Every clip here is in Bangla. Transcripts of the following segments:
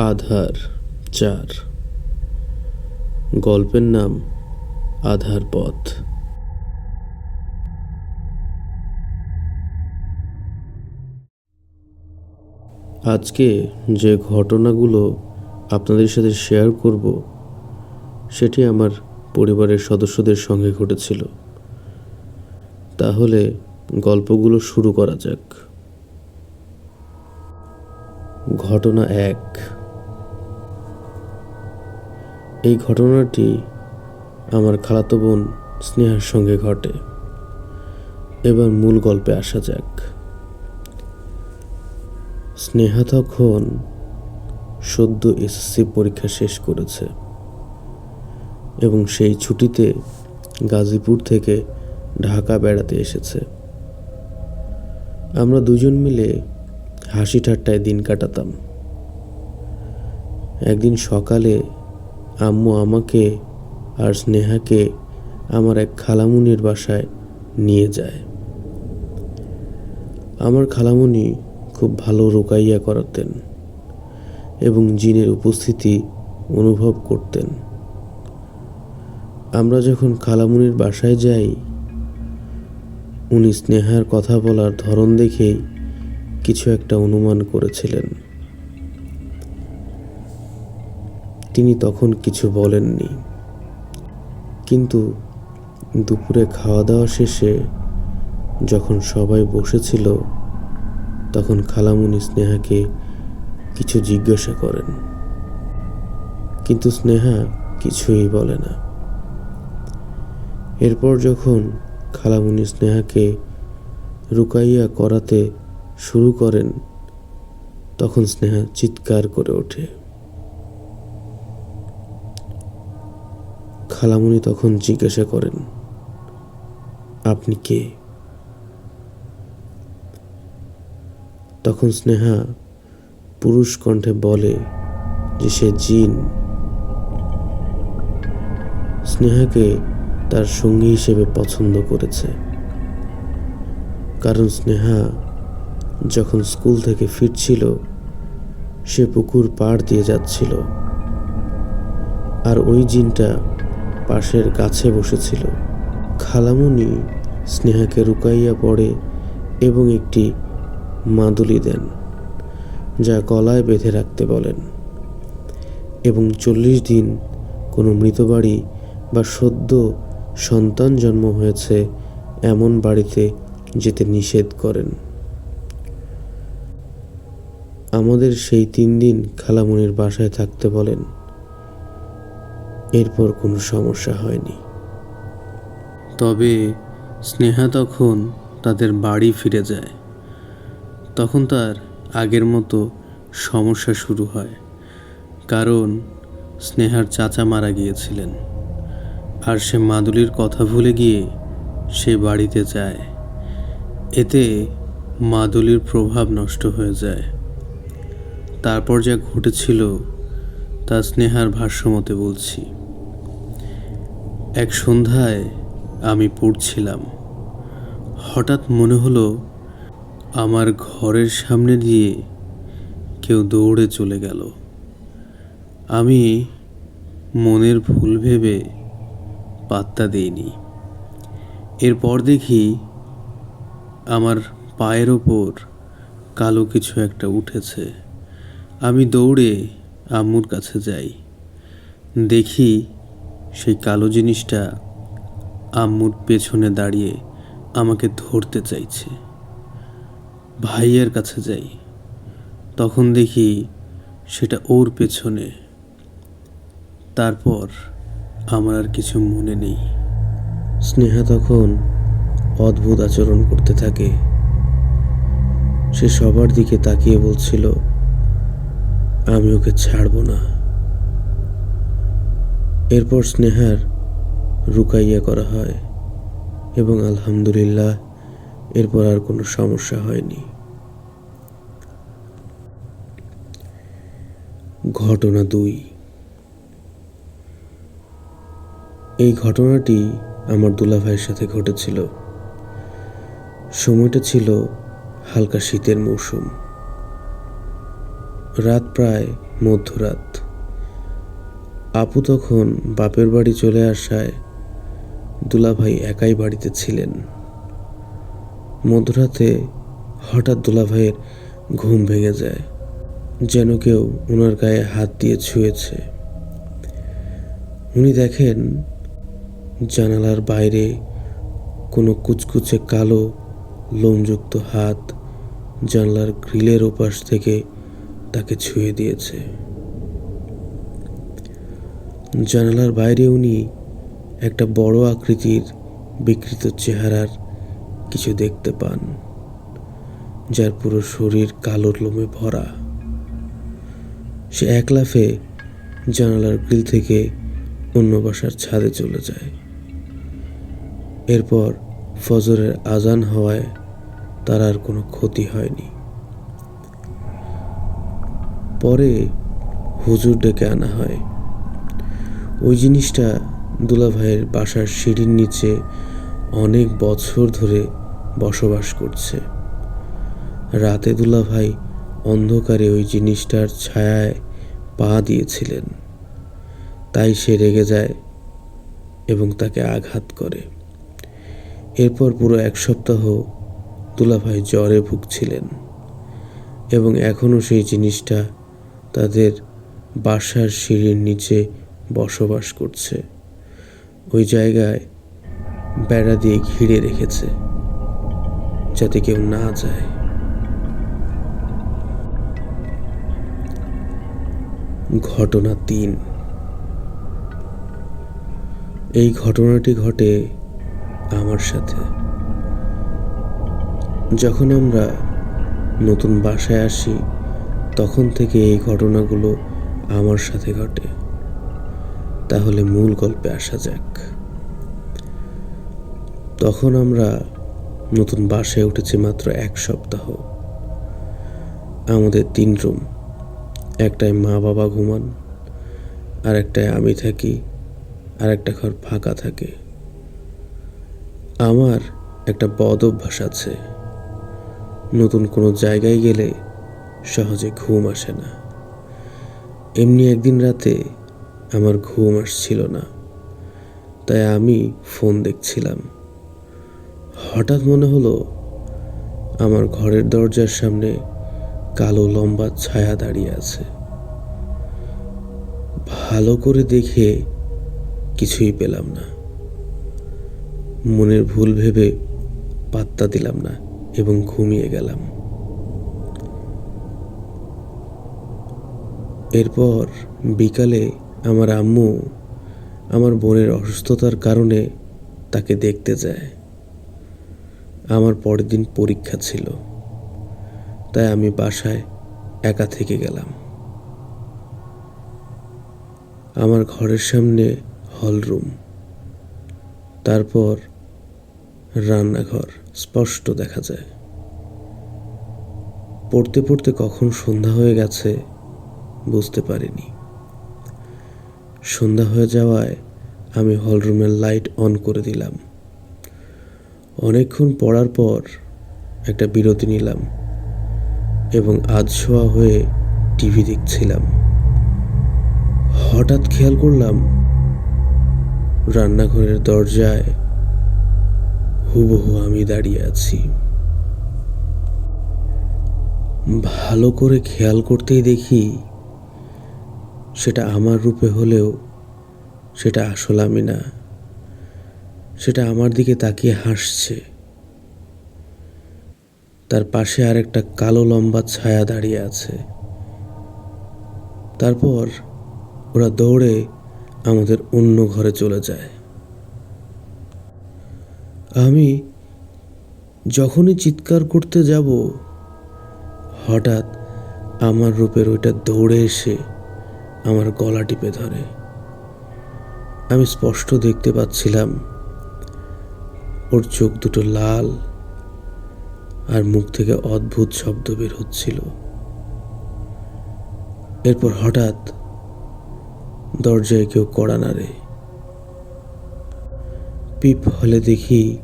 আধার চার। গল্পের নাম আধার পথ। আজকে যে ঘটনাগুলো আপনাদের সাথে শেয়ার করব, সেটি আমার পরিবারের সদস্যদের সঙ্গে ঘটেছিল। তাহলে গল্পগুলো শুরু করা যাক। ঘটনা এক। এই ঘটনাটি আমার খালাতো বোন স্নেহার সঙ্গে ঘটে। এবার মূল গল্পে আসা যাক। স্নেহা তখন সদ্য এসএসসি পরীক্ষা শেষ করেছে এবং সেই ছুটিতে গাজীপুর থেকে ঢাকা বেড়াতে এসেছে। আমরা দুজন মিলে হাসি ঠাট্টায় দিন কাটাতাম। একদিন সকালে আম্মু আমাকে আর স্নেহাকে আমার এক খালামুনির বাসায় নিয়ে যায়। আমার খালামুনি খুব ভালো রোকাইয়া করাতেন এবং জিনের উপস্থিতি অনুভব করতেন। আমরা যখন খালামুনির বাসায় যাই, উনি স্নেহার কথা বলার ধরন দেখেই কিছু একটা অনুমান করেছিলেন। তিনি তখন কিছু বলেননি। কিন্তু দুপুরে খাওয়া দাওয়া শেষে যখন সবাই বসেছিল, তখন খালামুনি স্নেহাকে কিছু জিজ্ঞাসা করেন। কিন্তু স্নেহা কিছুই বলে না। এরপর যখন খালামুনি স্নেহাকে রুকাইয়া করাতে শুরু করেন, তখন স্নেহা চিৎকার করে ওঠে। খালামুনি তখন জিজ্ঞাসা করেন, আপনি কে? তখন স্নেহা পুরুষ কণ্ঠে বলে যে সে জিন। স্নেহাকে তার সঙ্গী হিসেবে পছন্দ করেছে। কারণ স্নেহা যখন স্কুল থেকে ফিরছিল, সে পুকুর পাড় দিয়ে যাচ্ছিল। আর ওই জিনটা পাশের গাছে বসেছিল। খালামুনি স্নেহাকে রুকাইয়া পড়ে এবং একটি মাদুলি দেন, যা গলায় বেঁধে রাখতে বলেন। এবং চল্লিশ দিন কোনো মৃত বাড়ি বা সদ্য সন্তান জন্ম হয়েছে এমন বাড়িতে যেতে নিষেধ করেন। আমাদের সেই তিন দিন খালামুনির বাসায় থাকতে বলেন। এরপর কোনো সমস্যা হয়নি। তবে স্নেহা তখন তাদের বাড়ি ফিরে যায়। তখন তার আগের মতো সমস্যা শুরু হয়, কারণ স্নেহার চাচা মারা গিয়েছিলেন। আর সে মাদুলির কথা ভুলে গিয়ে সে বাড়িতে যায়। এতে মাদুলির প্রভাব নষ্ট হয়ে যায়। তারপর যা ঘটেছিল তা স্নেহার ভাষ্যমতে বলছি। এক সন্ধ্যায় আমি পড়ছিলাম। হঠাৎ মনে হলো আমার ঘরের সামনে দিয়ে কেউ দৌড়ে চলে গেল। আমি মনের ভুল ভেবে পাত্তা দিইনি। এরপর দেখি আমার পায়ের ওপর কালো কিছু একটা উঠেছে। আমি দৌড়ে আম্মুর কাছে যাই। দেখি সেই কালো জিনিসটা আম্মুর পেছনে দাঁড়িয়ে আমাকে ধরতে চাইছে। ভাইয়ের কাছে যাই, তখন দেখি সেটা ওর পেছনে। তারপর আমার আর কিছু মনে নেই। স্নেহা তখন অদ্ভুত আচরণ করতে থাকে। সে সবার দিকে তাকিয়ে বলছিল, আমি ওকে ছাড়ব না। এরপর স্নেহার রুকাইয়া করা হয় এবং আলহামদুলিল্লাহ এরপর আর কোনো সমস্যা হয়নি। ঘটনা দুই। এই ঘটনাটি আমার দুলাভাইয়ের সাথে ঘটেছিল। সময়টা ছিল হালকা শীতের মৌসুম। রাত প্রায় মধ্যরাত। আপু তখন বাপের বাড়ি চলে আসায় দুলাভাই একাই বাড়িতে ছিলেন। মধ্যরাতে হঠাৎ দুলাভাইয়ের ঘুম ভেঙে যায়, যেন কেউ ওনার গায়ে হাত দিয়ে ছুঁয়েছে। উনি দেখেন জানালার বাইরে কোনো কুচকুচে কালো, লোমযুক্ত হাত জানলার গ্রিলের ওপাশ থেকে তাকে ছুঁয়ে দিয়েছে। জানালার বাইরে উনি একটা বড় আকৃতির বিকৃত চেহারার কিছু দেখতে পান, যার পুরো শরীর কালো লোমে ভরা। সে এক লাফে জানালার গ্রিল থেকে অন্য বাসার ছাদে চলে যায়। এরপর ফজরের আজান হওয়ায় তার আর কোনো ক্ষতি হয়নি। পরে হুজুর ডেকে আনা হয়। ওই জিনিসটা দুলাভাইয়ের বাসার সিঁড়ির নিচে অনেক বছর ধরে বসবাস করছে। রাতে দুলাভাই অন্ধকারে ওই জিনিসটার ছায়ায় পা দিয়েছিলেন। তাই সে রেগে যায় এবং তাকে আঘাত করে। এরপর পুরো এক সপ্তাহ দুলাভাই জ্বরে ভুগছিলেন এবং এখনও সেই জিনিসটা তাদের বাসার সিঁড়ির নিচে বসবাস করছে। ওই জায়গায় বেড়া দিয়ে ঘিরে রেখেছে, যাতে কেউ না যায়। ঘটনা তিন। এই ঘটনাটি ঘটে আমার সাথে। যখন আমরা নতুন বাসায় আসি, তখন থেকে এই ঘটনাগুলো আমার সাথে ঘটে। তাহলে মূল গল্পে আসা যাক। তখন আমরা নতুন বাসায় উঠেছি মাত্র এক সপ্তাহ। আমাদের তিন রুম, একটায় মা বাবা ঘুমান আর একটায় আমি থাকি আর একটা ঘর ফাঁকা থাকে। আমার একটা বদ অভ্যাস আছে। নতুন কোনো জায়গায় গেলে সহজে ঘুম আসে না। এমনি একদিন রাতে আমার ঘুম আসছিল না। তাই আমি ফোন দেখছিলাম। হঠাৎ মনে হলো, আমার ঘরের দরজার সামনে কালো লম্বা ছায়া দাঁড়িয়ে আছে। ভালো করে দেখে কিছুই পেলাম না। মনের ভুল ভেবে পাত্তা দিলাম না এবং ঘুমিয়ে গেলাম। এরপর বিকালে আমার আম্মু আমার বোনের অসুস্থতার কারণে তাকে দেখতে যায়। আমার পরের দিন পরীক্ষা ছিল। তাই আমি বাসায় একা থেকে গেলাম। আমার ঘরের সামনে হলরুম তারপর রান্নাঘর স্পষ্ট দেখা যায়। পড়তে পড়তে কখন সন্ধ্যা হয়ে গেছে বুঝতে পারিনি। সন্ধ্যা হয়ে যাওয়ায় আমি হলরুমের লাইট অন করে দিলাম। অনেকক্ষণ পড়ার পর একটা বিরতি নিলাম এবং আধশোয়া হয়ে টিভি দেখছিলাম। হঠাৎ খেয়াল করলাম রান্নাঘরের দরজায় হুবহু আমি দাঁড়িয়ে আছি। ভালো করে খেয়াল করতেই দেখি সেটা আমার রূপে হলেও সেটা আসল আমি না। সেটা আমার দিকে তাকিয়ে হাসছে। তার পাশে আর একটা কালো লম্বা ছায়া দাঁড়িয়ে আছে। তারপর ওরা দৌড়ে আমাদের অন্য ঘরে চলে যায়। আমি যখনই চিৎকার করতে যাব, হঠাৎ আমার রূপের ওইটা দৌড়ে এসে আমার গলা টিপে ধরে। আমি স্পষ্ট দেখতে পাচ্ছিলাম ওর চোখ দুটো লাল আর মুখ থেকে অদ্ভুত শব্দ বের হচ্ছিল। এরপর হঠাৎ দরজায় কেউ কড়া নাড়ে। পিপ হলে দেখি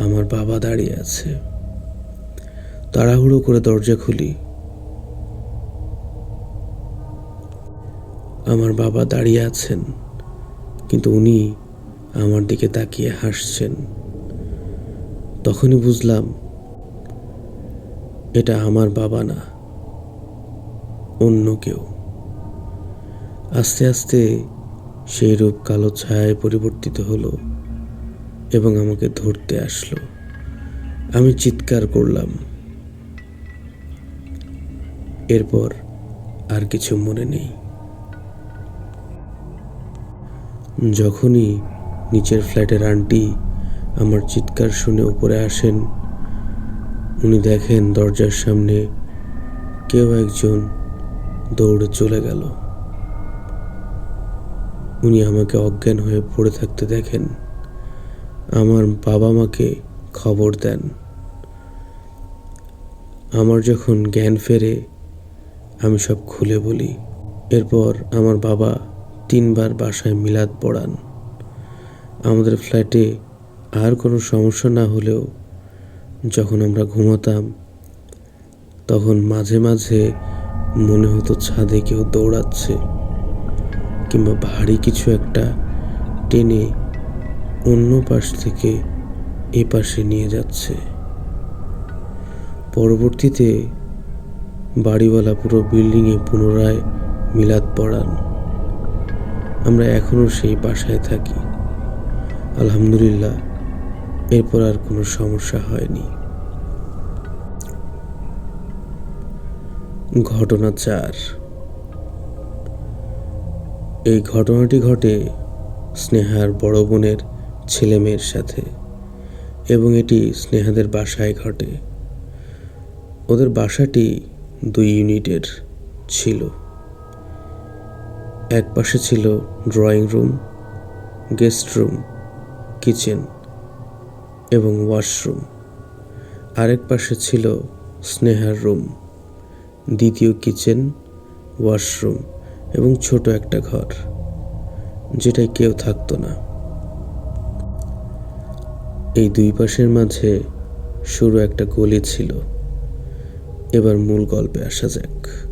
আমার বাবা দাঁড়িয়ে আছে। তাড়াহুড়ো করে দরজা খুলি। আমার বাবা দাঁড়িয়ে আছেন, কিন্তু উনি আমার দিকে তাকিয়ে হাসছেন। তখনই বুঝলাম, এটা আমার বাবা না, অন্য কেউ। আস্তে আস্তে সেই রূপ কালো ছায়ায় পরিবর্তিত হলো এবং আমাকে ধরতে আসলো। আমি চিৎকার করলাম। এরপর আর কিছু মনে নেই। যখনই নিচের ফ্ল্যাটের আন্টি আমার চিৎকার শুনে উপরে আসেন, উনি দেখেন দরজার সামনে কেউ একজন দৌড়ে চলে গেল। উনি আমাকে অজ্ঞান হয়ে পড়ে থাকতে দেখেন। আমার বাবা মাকে খবর দেন। আমার যখন জ্ঞান ফেরে, আমি সব খুলে বলি। এরপর আমার বাবা তিনবার বাসায় মিলাদ পড়ান। আমাদের ফ্ল্যাটে আর কোনো সমস্যা না হলেও যখন আমরা ঘুমাতাম, তখন মাঝে মাঝে মনে হতো ছাদে কেউ দৌড়াচ্ছে কিংবা ভারী কিছু একটা টেনে অন্য পাশ থেকে এ পাশে নিয়ে যাচ্ছে। পরবর্তীতে বাড়িওয়ালা পুরো বিল্ডিংয়ে পুনরায় মিলাদ পড়ান। আমরা এখনও সেই বাসায় থাকি। আলহামদুলিল্লাহ, এরপর আর কোনো সমস্যা হয়নি। ঘটনা চার। এই ঘটনাটি ঘটে স্নেহার বড় বোনের ছেলে মেয়ের সাথে এবং এটি স্নেহাদের বাসায় ঘটে। ওদের বাসাটি দুই ইউনিটের ছিল। এক পাশে ছিল drawing room, guest room, kitchen এবং ওয়াশরুম। আরেক পাশে ছিল স্নেহার রুম, দ্বিতীয় কিচেন, ওয়াশরুম এবং ছোট একটা ঘর, যেটায় কেউ থাকতো না। এই দুই পাশের মাঝে সরু একটা গলি ছিল। এবার মূল গল্পে আসা যাক।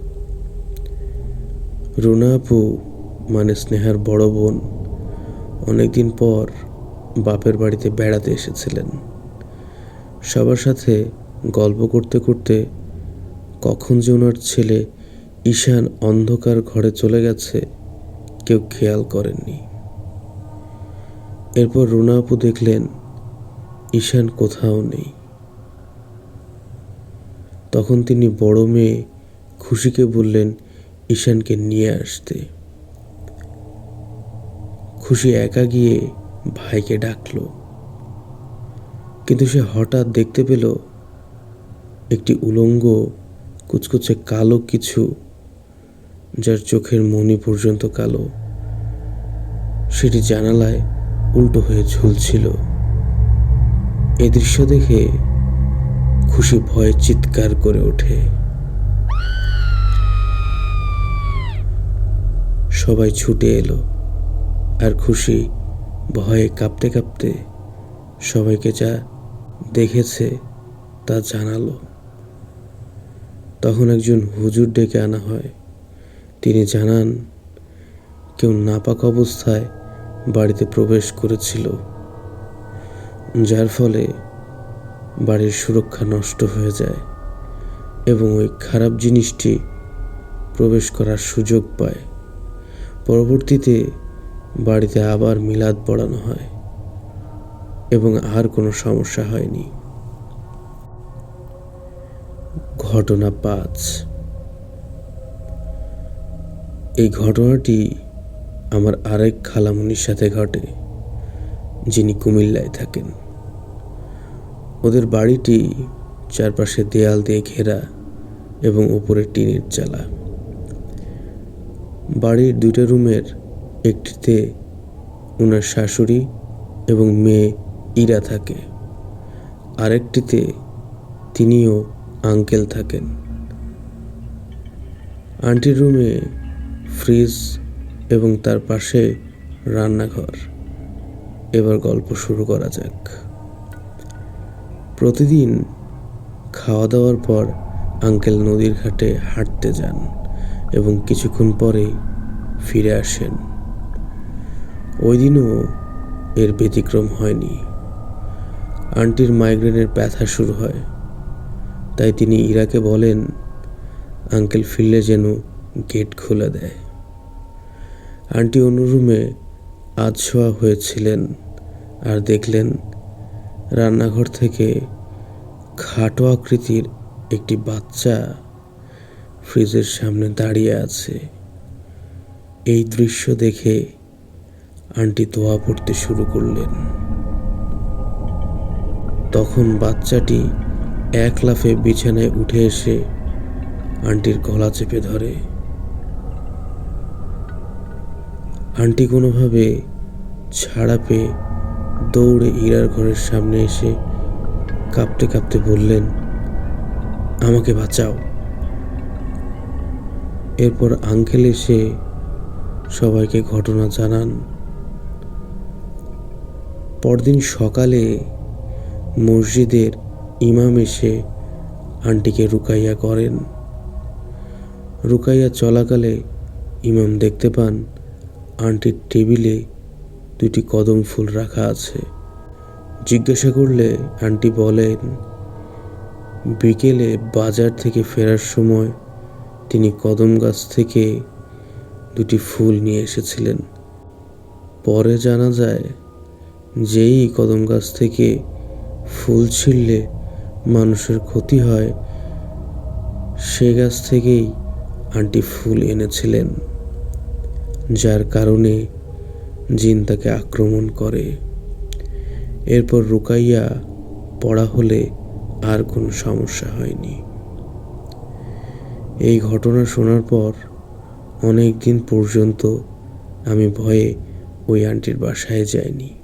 রুনা আপু মানে স্নেহার বড় বোন, অনেকদিন পর বাপের বাড়িতে বেড়াতে এসেছিলেন। সবার সাথে গল্প করতে করতে কখন যে ওনার ছেলে ঈশান অন্ধকার ঘরে চলে গেছে, কেউ খেয়াল করেননি। এরপর রুনা আপু দেখলেন ঈশান কোথাও নেই। তখন তিনি বড় মেয়ে খুশিকে বললেন ঈশানকে নিয়ে আসতে। খুশি একা গিয়ে ভাইকে ডাকল। কিন্তু সে হঠাৎ দেখতে পেল একটি উলঙ্গ, কুচকুচে কালো কিছু যার চোখের মনি পর্যন্ত কালো। সেটি জানালায় উল্টো হয়ে ঝুলছিল। এ দৃশ্য দেখে খুশি ভয়ে চিৎকার করে ওঠে। সবাই ছুটে এলো আর খুশি ভয়ে কাঁপতে কাঁপতে সবাইকে যা দেখেছে তা জানালো। তখন একজন হুজুর ডেকে আনা হয়। তিনি জানান, কেউ নাপাক অবস্থায় বাড়িতে প্রবেশ করেছিল, যার ফলে বাড়ির সুরক্ষা নষ্ট হয়ে যায় এবং ওই খারাপ জিনিসটি প্রবেশ করার সুযোগ পায়। পরবর্তীতে বাড়িতে আবার মিলাদ পড়ানো হয় এবং আর কোনো সমস্যা হয়নি। ঘটনা পাঁচ। এই ঘটনাটি আমার আরেক খালামুনির সাথে ঘটে, যিনি কুমিল্লায় থাকেন। ওদের বাড়িটি চারপাশে দেয়াল দিয়ে ঘেরা এবং উপরে টিনের চালা। বাড়ির দুইটা রুমের একটিতে ওনার শাশুড়ি এবং মেয়ে ইরা থাকে। আরেকটিতে তিনিও আঙ্কেল থাকেন। আন্টির রুমে ফ্রিজ এবং তার পাশে রান্নাঘর। এবার গল্প শুরু করা যাক। প্রতিদিন খাওয়া দাওয়ার পর আঙ্কেল নদীর ঘাটে হাঁটতে যান। এবং কিছুক্ষণ পরে ফিরে আসেন। ওই দিনও এর ব্যতিক্রম হয়নি। আন্টির মাইগ্রেনের ব্যথা শুরু হয়। তাই তিনি ইরাকে বলেন, আঙ্কেল ফিরলে যেন গেট খুলে দেয়। আন্টি অন্য রুমে হয়েছিলেন আর দেখলেন, রান্নাঘর থেকে খাটো আকৃতির একটি বাচ্চা ফ্রিজের সামনে দাঁড়িয়ে আছে। এই দৃশ্য দেখে আন্টি দোয়া পড়তে শুরু করলেন। তখন বাচ্চাটি এক লাফে বিছানায় উঠে এসে আন্টির গলা চেপে ধরে। আন্টি কোনোভাবে ছাড়া পেয়ে দৌড়ে ইরার ঘরের সামনে এসে কাঁপতে কাঁপতে বললেন, আমাকে বাঁচাও। এরপর আঙ্কেল এসে সবাইকে ঘটনা জানান। পরদিন সকালে মসজিদের ইমাম এসে আন্টিকে রুকাইয়া করেন। রুকাইয়া চলাকালে ইমাম দেখতে পান আন্টির টেবিলে দুটি কদম ফুল রাখা আছে। জিজ্ঞাসা করলে আন্টি বলেন, বিকেলে বাজার থেকে ফেরার সময় তিনি কদম গাছ থেকে দুটি ফুল নিয়ে এসেছিলেন। পরে জানা যায়, যেই কদম গাছ থেকে ফুল ছিঁড়লে মানুষের ক্ষতি হয়, সে গাছ থেকেই আন্টি ফুল এনেছিলেন, যার কারণে জিন তাকে আক্রমণ করে। এরপর রুকাইয়া পড়া হলে আর কোনো সমস্যা হয়নি। এই ঘটনা শোনার পর অনেক দিন পর্যন্ত আমি ভয়ে ওই আন্টির বাসায় যাইনি।